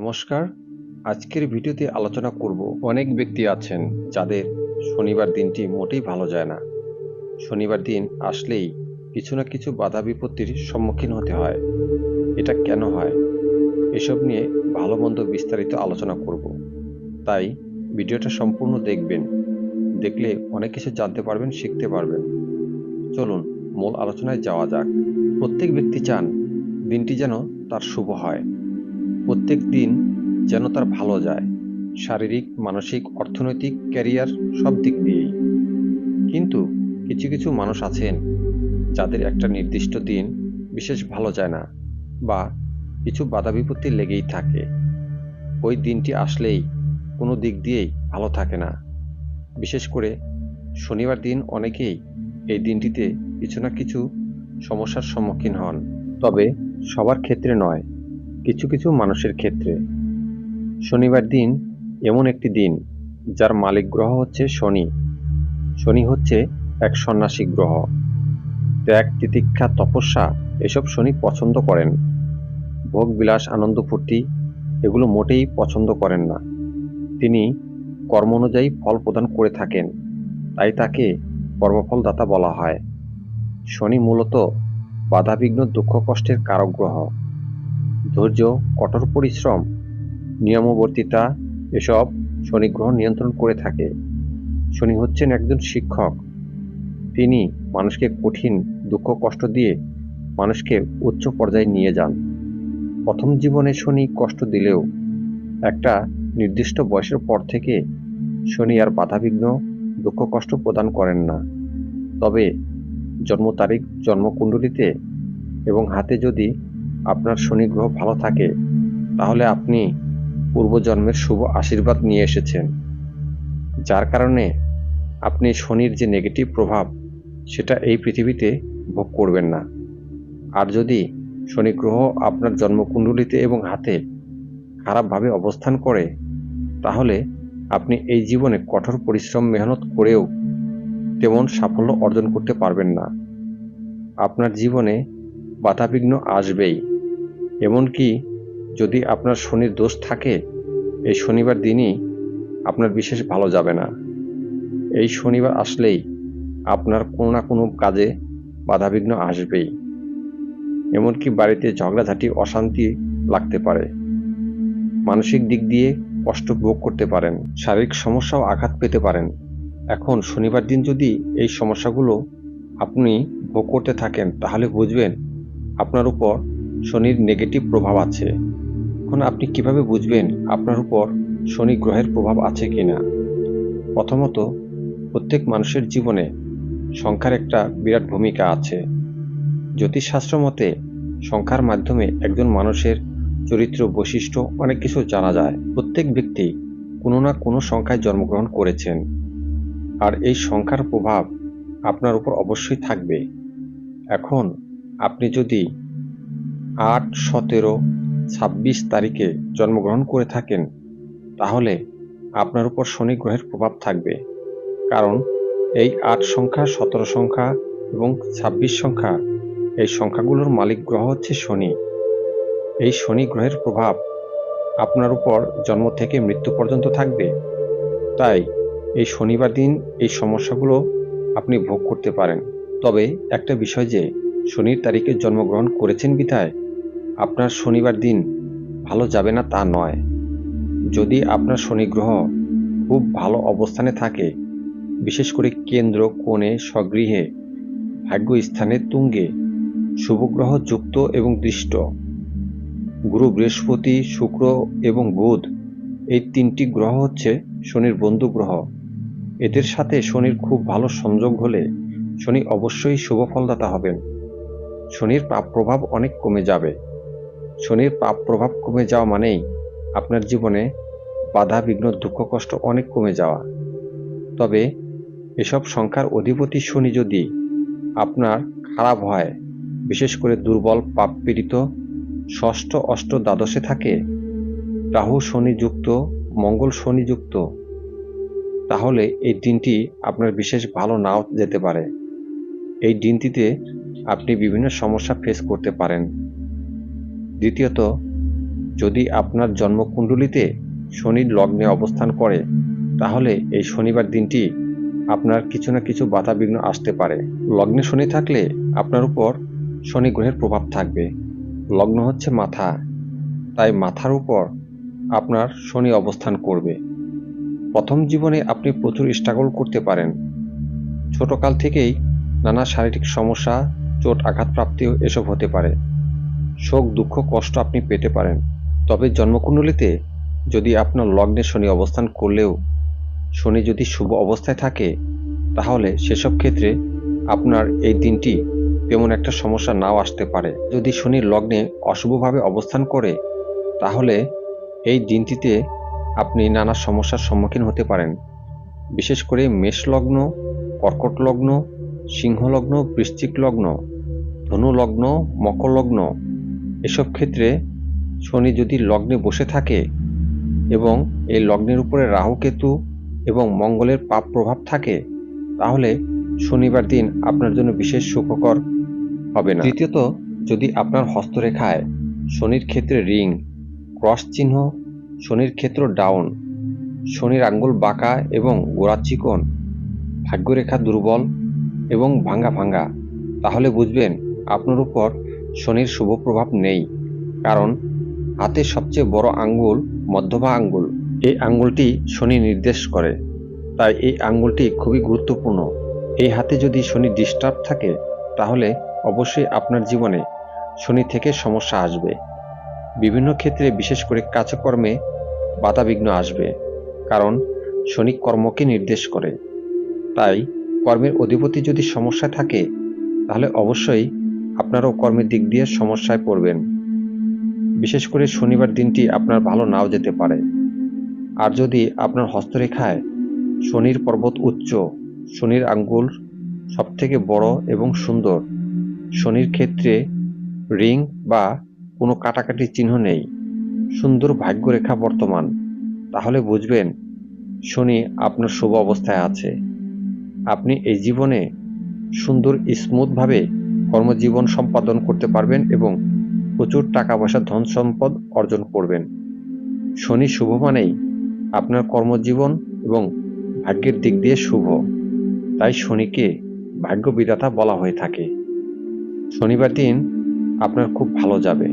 নমস্কার। আজকের ভিডিওতে আলোচনা করব অনেক ব্যক্তি আছেন যাদের শনিবার দিনটি মোটেই ভালো যায় না। শনিবার দিন আসলেই কিছু না কিছু বাধা বিপত্তির সম্মুখীন হতে হয়। এটা কেন হয়? এসব নিয়ে ভালো মন্দ বিস্তারিত আলোচনা করব। তাই ভিডিওটা সম্পূর্ণ দেখবেন। দেখলে অনেক কিছু জানতে পারবেন, শিখতে পারবেন। চলুন মূল আলোচনায় যাওয়া যাক। প্রত্যেক ব্যক্তি চান দিনটি যেন তার শুভ হয়। প্রত্যেক দিন যেন তার ভালো যায়। শারীরিক, মানসিক, অর্থনৈতিক, ক্যারিয়ার সব দিক দিয়েই। কিন্তু কিছু কিছু মানুষ আছেন যাদের একটা নির্দিষ্ট দিন বিশেষ ভালো যায় না বা কিছু বাধা বিপত্তি লেগেই থাকে। ওই দিনটি আসলেই কোনো দিক দিয়েই ভালো থাকে না। বিশেষ করে শনিবার দিন অনেকেই এই দিনটিতে কিছু না কিছু সমস্যার সম্মুখীন হন। তবে সবার ক্ষেত্রে নয়। কিছু কিছু মানুষের ক্ষেত্রে। শনিবার দিন এমন একটি দিন, যার মালিক গ্রহ হচ্ছে শনি। শনি হচ্ছে এক সন্ন্যাসী গ্রহ। ত্যাগ, তিতিক্ষা, তপস্যা, এসব শনি পছন্দ করেন। ভোগ, বিলাস, আনন্দ, ফুর্তি, এগুলো মোটেই পছন্দ করেন না। তিনি কর্ম অনুযায়ী ফল প্রদান করে থাকেন, তাই তাকে কর্মফলদাতা বলা হয়। শনি মূলত বাধাবিঘ্ন, দুঃখ, কষ্টের কারক গ্রহ। ধৈর্য, কঠোর পরিশ্রম, নিয়মবর্তিতা এসব শনি গ্রহ নিয়ন্ত্রণ করে থাকে। শনি হচ্ছেন একজন শিক্ষক। তিনি মানুষকে কঠিন দুঃখ, কষ্ট দিয়ে মানুষকে উচ্চ পর্যায়ে নিয়ে যান। প্রথম জীবনে শনি কষ্ট দিলেও একটা নির্দিষ্ট বয়সের পর থেকে শনি আর বাধাবিঘ্ন, দুঃখ, কষ্ট প্রদান করেন না। তবে জন্ম তারিখ, জন্মকুণ্ডলিতে এবং হাতে যদি আপনার শনি গ্রহ ভালো থাকে, তাহলে আপনি পূর্বজন্মের শুভ আশীর্বাদ নিয়ে এসেছেন। যার কারণে আপনি শনির যে নেগেটিভ প্রভাব, সেটা এই পৃথিবীতে ভোগ করবেন না। আর যদি শনি গ্রহ আপনার জন্মকুণ্ডলিতে এবং হাতে খারাপভাবে অবস্থান করে, তাহলে আপনি এই জীবনে কঠোর পরিশ্রম, মেহনত করেও তেমন সাফল্য অর্জন করতে পারবেন না। আপনার জীবনে বাধাবিঘ্ন আসবেই। এমনকি যদি আপনার শনির দোষ থাকে, এই শনিবার দিনই আপনার বিশেষ ভালো যাবে না। এই শনিবার আসলেই আপনার কোনো না কোনো কাজে বাধাবিঘ্ন আসবেই। এমনকি বাড়িতে ঝগড়াঝাটি, অশান্তি লাগতে পারে। মানসিক দিক দিয়ে কষ্ট ভোগ করতে পারেন। শারীরিক সমস্যাও আঘাত পেতে পারেন। এখন শনিবার দিন যদি এই সমস্যাগুলো আপনি ভোগ করতে থাকেন, তাহলে বুঝবেন আপনার উপর শনির নেগেটিভ প্রভাব আছে। এখন আপনি কীভাবে বুঝবেন আপনার উপর শনি গ্রহের প্রভাব আছে কিনা? প্রথমত, প্রত্যেক মানুষের জীবনে সংখ্যার একটা বিরাট ভূমিকা আছে। জ্যোতিষশাস্ত্র মতে, সংখ্যার মাধ্যমে একজন মানুষের চরিত্র, বৈশিষ্ট্য অনেক কিছু জানা যায়। প্রত্যেক ব্যক্তি কোনো না কোনো সংখ্যায় জন্মগ্রহণ করেছেন। আর এই সংখ্যার প্রভাব আপনার উপর অবশ্যই থাকবে। এখন আপনি যদি আট, সতেরো, ছাব্বিশ তারিখে জন্মগ্রহণ করে থাকেন, তাহলে আপনার উপর শনি গ্রহের প্রভাব থাকবে। কারণ এই আট সংখ্যা, সতেরো সংখ্যা এবং ছাব্বিশ সংখ্যা, এই সংখ্যাগুলোর মালিক গ্রহ হচ্ছে শনি। এই শনি গ্রহের প্রভাব আপনার উপর জন্ম থেকে মৃত্যু পর্যন্ত থাকবে। তাই এই শনিবার দিন এই সমস্যাগুলো আপনি ভোগ করতে পারেন। তবে একটা বিষয় যে, শনির তারিখে জন্মগ্রহণ করেছেন বিধায় আপনার শনিবার দিন ভালো যাবে না তা নয়। যদি আপনার শনি গ্রহ খুব ভালো অবস্থানে থাকে, বিশেষ করে কেন্দ্র, কোণে, স্বগৃহে ভাগ্য স্থানে তুঙ্গে শুভগ্রহ যুক্ত এবং দৃষ্ট, গুরু বৃহস্পতি, শুক্র এবং বুধ, এই তিনটি গ্রহ হচ্ছে শনির বন্ধু গ্রহ। এদের সাথে শনির খুব ভালো সংযোগ হলে শনি অবশ্যই শুভ ফলদাতা হবেন। শনির প্রভাব অনেক কমে যাবে। শনির পাপ প্রভাব কমে যাওয়া মানেই আপনার জীবনে বাধা, বিঘ্ন, দুঃখ, কষ্ট অনেক কমে যাওয়া। তবে এসব সংখ্যার অধিপতি শনি যদি আপনার খারাপ হয়, বিশেষ করে দুর্বল, পাপ পীড়িত, ষষ্ঠ, অষ্ট দ্বাদশে থাকে, রাহু শনি যুক্ত মঙ্গল শনি যুক্ত তাহলে এই দিনটি আপনার বিশেষ ভালো নাও যেতে পারে। এই দিনটিতে আপনি বিভিন্ন সমস্যা ফেস করতে পারেন। দ্বিতীয়ত, যদি আপনার জন্মকুণ্ডলিতে শনির লগ্নে অবস্থান করে, তাহলে এই শনিবার দিনটি আপনার কিছু না কিছু বাধা বিঘ্ন আসতে পারে। লগ্নে শনি থাকলে আপনার উপর শনি গ্রহের প্রভাব থাকবে। লগ্ন হচ্ছে মাথা, তাই মাথার উপর আপনার শনি অবস্থান করবে। প্রথম জীবনে আপনি প্রচুর স্ট্রাগল করতে পারেন। ছোটকাল থেকেই নানা শারীরিক সমস্যা, চোট, আঘাতপ্রাপ্তিও এসব হতে পারে। শোক, দুঃখ, কষ্ট আপনি পেতে পারেন। তবে জন্মকুণ্ডলিতে যদি আপনার লগ্নে শনি অবস্থান করলেও শনি যদি শুভ অবস্থায় থাকে, তাহলে সেসব ক্ষেত্রে আপনার এই দিনটি তেমন একটা সমস্যা নাও আসতে পারে। যদি শনি লগ্নে অশুভভাবে অবস্থান করে, তাহলে এই দিনটিতে আপনি নানা সমস্যার সম্মুখীন হতে পারেন। বিশেষ করে মেষ লগ্ন, কর্কট লগ্ন সিংহলগ্ন বৃশ্চিক লগ্ন, ধনু লগ্ন, মকর লগ্ন এসব ক্ষেত্রে শনি যদি লগ্নে বসে থাকে এবং এই লগ্নের উপরে রাহু কেতু এবং মঙ্গলের পাপ প্রভাব থাকে, তাহলে শনিবার দিন আপনার জন্য বিশেষ সুখকর হবে না। তৃতীয়ত যদি আপনার হস্তরেখায় শনির ক্ষেত্রে রিং, ক্রস চিহ্ন, শনির ক্ষেত্র ডাউন, শনির আঙ্গুল বাঁকা এবং গোড়া চিকন, ভাগ্যরেখা দুর্বল এবং ভাঙ্গা ভাঙ্গা, তাহলে বুঝবেন আপনার উপর শনির শুভ প্রভাব নেই, কারণ হাতের সবচেয়ে বড় আঙ্গুল মধ্যমা আঙ্গুল। এই আঙ্গুলটি শনি নির্দেশ করে, তাই এই আঙ্গুলটি খুবই গুরুত্বপূর্ণ। এই হাতে যদি শনি ডিস্টার্ব থাকে, তাহলে অবশ্যই আপনার জীবনে শনি থেকে সমস্যা আসবে। বিভিন্ন ক্ষেত্রে বিশেষ করে কাজকর্মে বাধাবিঘ্ন আসবে, কারণ শনি কর্মকে নির্দেশ করে। তাই কর্মের অধিপতি যদি সমস্যা থাকে, তাহলে অবশ্যই আপনারও কর্মের দিক দিয়ে সমস্যায় পড়বেন। বিশেষ করে শনিবার দিনটি আপনার ভালো নাও যেতে পারে। আর যদি আপনার হস্তরেখায় শনির পর্বত উচ্চ, শনির আঙ্গুল সবথেকে বড় এবং সুন্দর, শনির ক্ষেত্রে রিং বা কোনো কাটাকাটি চিহ্ন নেই, সুন্দর ভাগ্যরেখা বর্তমান, তাহলে বুঝবেন শনি আপনার শুভ অবস্থায় আছে। আপনি এই জীবনে সুন্দর স্মুথভাবে কর্মজীবন সম্পাদন করতে পারবেন এবং প্রচুর টাকা পয়সা ধন সম্পদ অর্জন করবেন। শনি শুভ মানেই আপনার কর্মজীবন এবং ভাগ্যের দিক দিয়ে শুভ। তাই শনিকে ভাগ্য বিধাতা বলা হয়ে থাকে। শনিবার দিন আপনার খুব ভালো যাবে।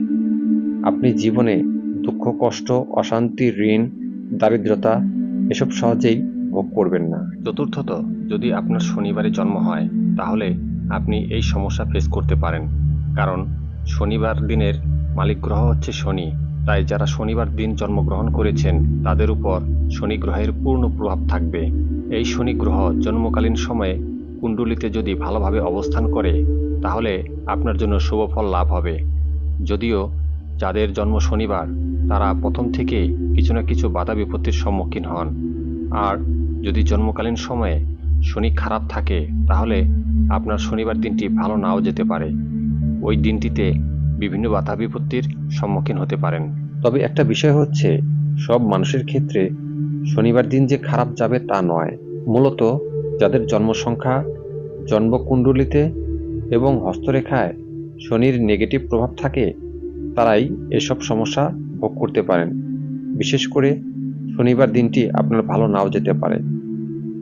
আপনি জীবনে দুঃখ, কষ্ট, অশান্তি, ঋণ, দারিদ্রতা এসব সহজেই ভোগ করবেন না। চতুর্থত, যদি আপনার শনিবারে জন্ম হয়, তাহলে আপনি এই সমস্যা ফেস করতে পারেন। কারণ শনিবার দিনের মালিক গ্রহ হচ্ছে শনি। তাই যারা শনিবার দিন জন্মগ্রহণ করেছেন, তাদের উপর শনি গ্রহের পূর্ণ প্রভাব থাকবে। এই শনি গ্রহ জন্মকালীন সময়ে কুণ্ডলিতে যদি ভালোভাবে অবস্থান করে, তাহলে আপনার জন্য শুভ ফল লাভ হবে। যদিও যাদের জন্ম শনিবার, তারা প্রথম থেকে কিছু না কিছু বাধা বিপত্তির সম্মুখীন হন। আর যদি জন্মকালীন সময়ে শনি খারাপ থাকে, তাহলে আপনার শনিবার দিনটি ভালো নাও যেতে পারে। ওই দিনটিতে বিভিন্ন বাধা বিপত্তির সম্মুখীন হতে পারেন। তবে একটা বিষয় হচ্ছে, সব মানুষের ক্ষেত্রে শনিবার দিন যে খারাপ যাবে তা নয়। মূলত যাদের জন্মসংখ্যা, জন্মকুণ্ডলিতে এবং হস্তরেখায় শনির নেগেটিভ প্রভাব থাকে, তারাই এসব সমস্যা ভোগ করতে পারেন। বিশেষ করে শনিবার দিনটি আপনার ভালো নাও যেতে পারে।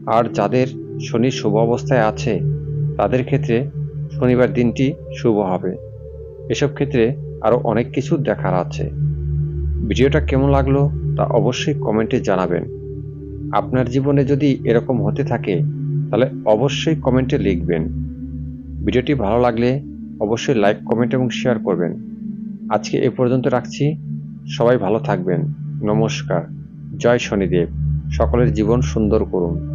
আর যাদের শনি শুভ অবস্থায় আছে তাদের ক্ষেত্রে শনিবার দিনটি শুভ হবে। এসব ক্ষেত্রে আরও অনেক কিছু দেখার আছে। ভিডিওটা কেমন লাগল তা অবশ্যই কমেন্টে জানাবেন। আপনার জীবনে যদি এরকম হতে থাকে, তাহলে অবশ্যই কমেন্টে লিখবেন। ভিডিওটি ভালো লাগলে অবশ্যই লাইক, কমেন্ট এবং শেয়ার করবেন। আজকে এ পর্যন্ত রাখছি। সবাই ভালো থাকবেন। নমস্কার। জয় শনিদেব। সকলের জীবন সুন্দর করুন।